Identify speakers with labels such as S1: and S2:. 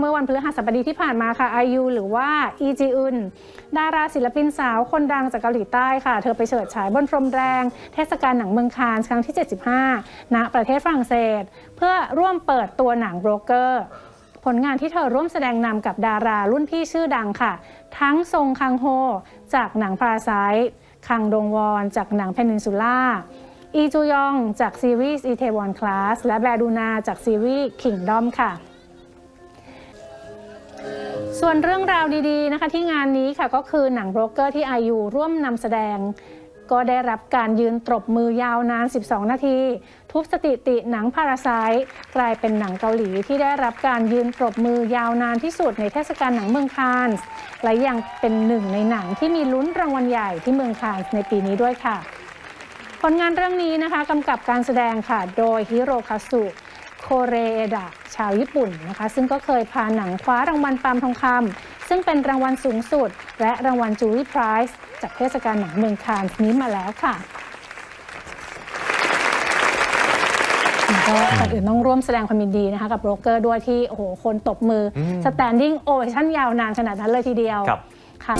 S1: เมื่อวันพฤหัสบดีที่ผ่านมาค่ะ IU หรือว่าอีจีอึนดาราศิลปินสาวคนดังจากเกาหลีใต้ค่ะ เธอไปเฉิดฉายบนพรมแดงเทศกาลหนังเมืองคานส์ครั้งที่ 75 ณ ประเทศฝรั่งเศส เพื่อร่วมเปิดตัวหนังโบรกเกอร์ ผลงานที่เธอร่วมแสดงนำกับดารารุ่นพี่ชื่อดังค่ะ ทั้งซงคังโฮ จากหนังพาราไซคังดงวอนจากหนังเพนินซูล่าอีจูยองจากซีรีส์อีเทวอนคลาสและแบดูนาจากซีรีส์คิงดอมค่ะ ส่วนเรื่องราวดีๆนะคะที่งานนี้ค่ะก็คือหนังโบรกเกอร์ที่อายุร่วมนำแสดง ก็ได้รับการยืนตบมือยาวนาน 12 นาที ทุบสถิติหนังพาราไซกลายเป็นหนังเกาหลีที่ได้รับการยืนปรบมือยาวนานที่สุดในเทศกาลหนังเมืองคานส์และยังเป็นหนึ่งในหนังที่มีลุ้นรางวัลใหญ่ที่เมืองคานส์ในปีนี้ด้วยค่ะ ผลงานเรื่องนี้นะคะกำกับการแสดงค่ะ โดยฮิโรคาสุ โคเรเอดะชาวญี่ปุ่นนะคะ ซึ่งก็เคยพาหนังคว้ารางวัลปาล์มทองคำซึ่งเป็นรางวัลสูงสุด และรางวัลจูรี่ไพรส์จากเทศกาลหนังเมืองคานส์นี้มาแล้วค่ะแล้วก็ก่อนอื่นต้องร่วมแสดงความยินดีนะคะกับโบรกเกอร์ด้วยที่โอ้โหคนตบมืออ
S2: ม
S1: สแตนดิ้งโอเวชั่นยาวนานขนาดนั้นเลยทีเดียว
S2: ครับ
S1: ค่ะ